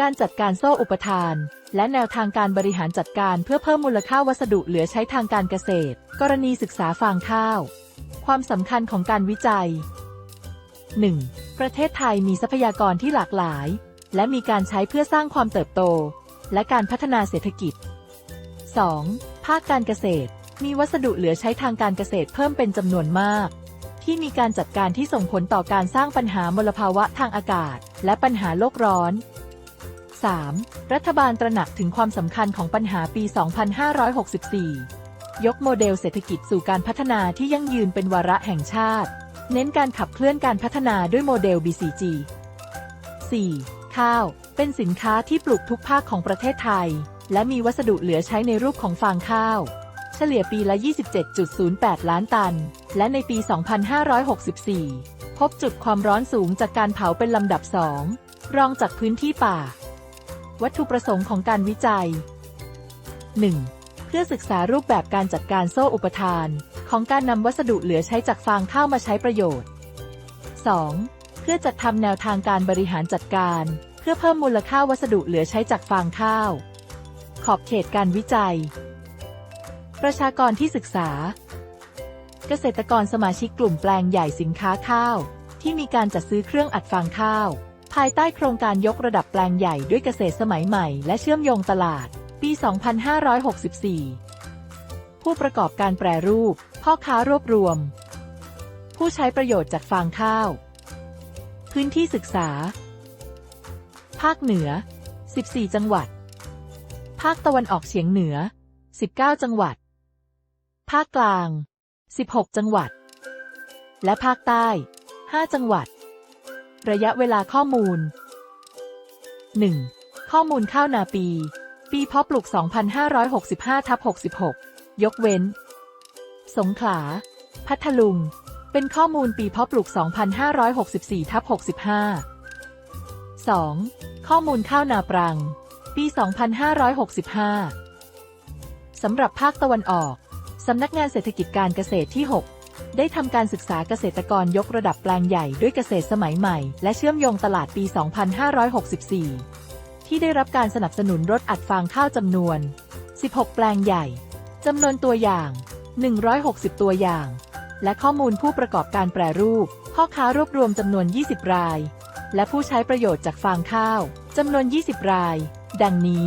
การจัดการโซ่อุปทาน และแนวทางการบริหารจัดการเพื่อเพิ่มมูลค่าวัสดุเหลือใช้ทางการเกษตร กรณีศึกษาฟางข้าว ความสำคัญของการวิจัย 1. ประเทศไทยมีทรัพยากรที่หลากหลาย และมีการใช้เพื่อสร้างความเติบโต และการพัฒนาเศรษฐกิจ 2. ภาคการเกษตร มีวัสดุเหลือใช้ทางการเกษตรเพิ่มเป็นจำนวนมาก ที่มีการจัดการที่ส่งผลต่อการสร้างปัญหามลภาวะทางอากาศ และปัญหาโลกร้อน 3. รัฐบาลตระหนักถึงความสำคัญของปัญหาปี 2564 ยกโมเดลเศรษฐกิจสู่การพัฒนาที่ยั่งยืนเป็นวาระแห่งชาติ เน้นการขับเคลื่อนการพัฒนาด้วยโมเดล BCG 4. ข้าว เป็นสินค้าที่ปลูกทุกภาคของประเทศไทย และมีวัสดุเหลือใช้ในรูปของฟางข้าว เฉลี่ยปีละ 27.08 ล้านตัน และในปี 2564 พบจุดความร้อนสูงจากการเผาเป็นลำดับสองรองจากพื้นที่ป่า วัตถุประสงค์ของการวิจัย 1. เพื่อศึกษารูปแบบการจัดการโซ่อุปทาน ของการนำวัสดุเหลือใช้จากฟางข้าวมาใช้ประโยชน์ 2. เพื่อจัดทำแนวทางการบริหารจัดการ เพื่อเพิ่มมูลค่าวัสดุเหลือใช้จากฟางข้าว ขอบเขตการวิจัย ประชากรที่ศึกษา เกษตรกรสมาชิกกลุ่มแปลงใหญ่สินค้าข้าว ที่มีการจัดซื้อเครื่องอัดฟางข้าว ภายใต้โครงการยกระดับแปลงใหญ่ด้วยเกษตรสมัยใหม่ และเชื่อมโยงตลาด ปี 2564 ผู้ประกอบการแปรรูป พ่อค้ารวบรวม ผู้ใช้ประโยชน์จากฟางข้าว พื้นที่ศึกษา ภาคเหนือ 14 จังหวัด ภาคตะวันออกเฉียงเหนือ 19 จังหวัด ภาคกลาง 16 จังหวัด และภาคใต้ 5 จังหวัด ระยะเวลาข้อมูล 1. ข้อมูลข้าวนาปี ปีเพาะปลูก 2565ทับ66 ยกเว้น สงขลา พัทลุง เป็นข้อมูลปีเพาะปลูก 2564ทับ65 2. ข้อมูลข้าวนาปรัง ปี 2565 สำหรับภาคตะวันออก สำนักงานเศรษฐกิจการเกษตรที่ 6 ได้ทำการศึกษาเกษตรกรยกระดับแปลงใหญ่ด้วยเกษตรสมัยใหม่ และเชื่อมโยงตลาดปี 2564 ที่ได้รับการสนับสนุนรถอัดฟางข้าวจำนวน 16 แปลงใหญ่จำนวนตัวอย่าง 160 ตัวอย่าง และข้อมูลผู้ประกอบการแปรรูป พ่อค้ารวบรวมจำนวน 20 ราย และผู้ใช้ประโยชน์จากฟางข้าวจำนวน 20 ราย ดังนี้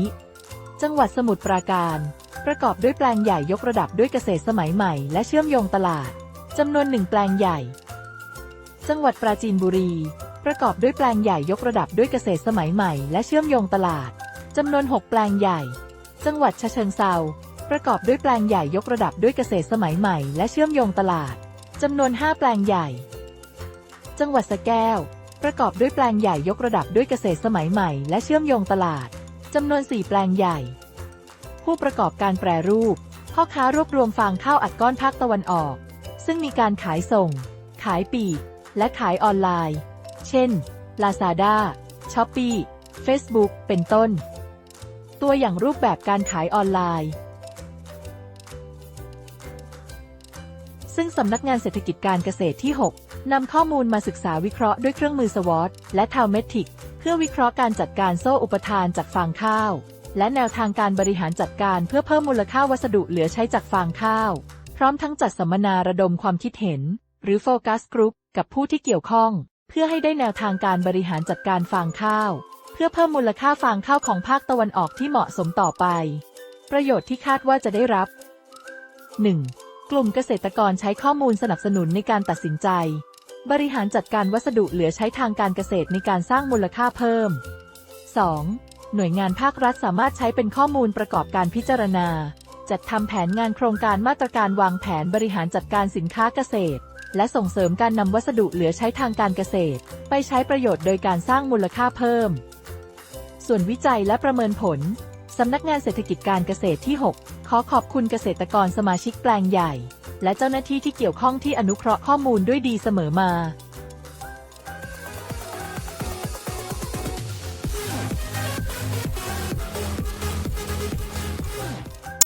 จังหวัดสมุทรปราการ ประกอบด้วยแปลงใหญ่ยกระดับด้วยเกษตรสมัยใหม่ และเชื่อมโยงตลาด จำนวนหนึ่งแปลงใหญ่ จังหวัดปราจีนบุรี ประกอบด้วยแปลงใหญ่ยกระดับด้วยเกษตรสมัยใหม่และเชื่อมโยงตลาดจำนวน 6 แปลงใหญ่ จังหวัดฉะเชิงเซาประกอบด้วยแปลงใหญ่ยกระดับด้วยเกษตรสมัยใหม่และเชื่อมโยงตลาดจำนวน 5 แปลงใหญ่ จังหวัดสะแก้ว ประกอบด้วยแปลงใหญ่ยกระดับด้วยเกษตรสมัยใหม่และเชื่อมโยงตลาดจำนวน 4 แปลงใหญ่ ผู้ประกอบการแปรรูป พ่อค้ารวบรวมฟางข้าวอัดก้อนภาคตะวันออก ซึ่งมีการขายส่ง ขายปีก และขายออนไลน์ เช่น Lazada, Shopee, Facebook เป็นต้น ตัวอย่างรูปแบบการขายออนไลน์ ซึ่งสำนักงานเศรษฐกิจการเกษตรที่ 6 นำข้อมูลมาศึกษาวิเคราะห์ด้วยเครื่องมือสวอตและทาวเมทิกเพื่อวิเคราะห์การจัดการโซ่อุปทานจากฟางข้าว และแนวทางการบริหารจัดการเพื่อเพิ่มมูลค่าวัสดุเหลือใช้จากฟางข้าว พร้อมทั้งจัดสัมมนาระดมความคิดเห็น หรือโฟกัสกรุ๊ปกับผู้ที่เกี่ยวข้อง เพื่อให้ได้แนวทางการบริหารจัดการฟางข้าว เพื่อเพิ่มมูลค่าฟางข้าวของภาคตะวันออกที่เหมาะสมต่อไป ประโยชน์ที่คาดว่าจะได้รับ 1. กลุ่มเกษตรกรใช้ข้อมูลสนับสนุนในการตัดสินใจ บริหารจัดการวัสดุเหลือใช้ทางการเกษตรในการสร้างมูลค่าเพิ่ม 2. หน่วยงานภาครัฐสามารถใช้เป็นข้อมูลประกอบการพิจารณา จัดทำแผนงานโครงการมาตรการวางแผนบริหารจัดการสินค้าเกษตร และส่งเสริมการนำวัสดุเหลือใช้ทางการเกษตร ไปใช้ประโยชน์โดยการสร้างมูลค่าเพิ่ม ส่วนวิจัยและประเมินผลสำนักงานเศรษฐกิจการเกษตรที่ 6 ขอขอบคุณเกษตรกรสมาชิกแปลงใหญ่ และเจ้าหน้าที่ที่เกี่ยวข้องที่อนุเคราะห์ข้อมูลด้วยดีเสมอมา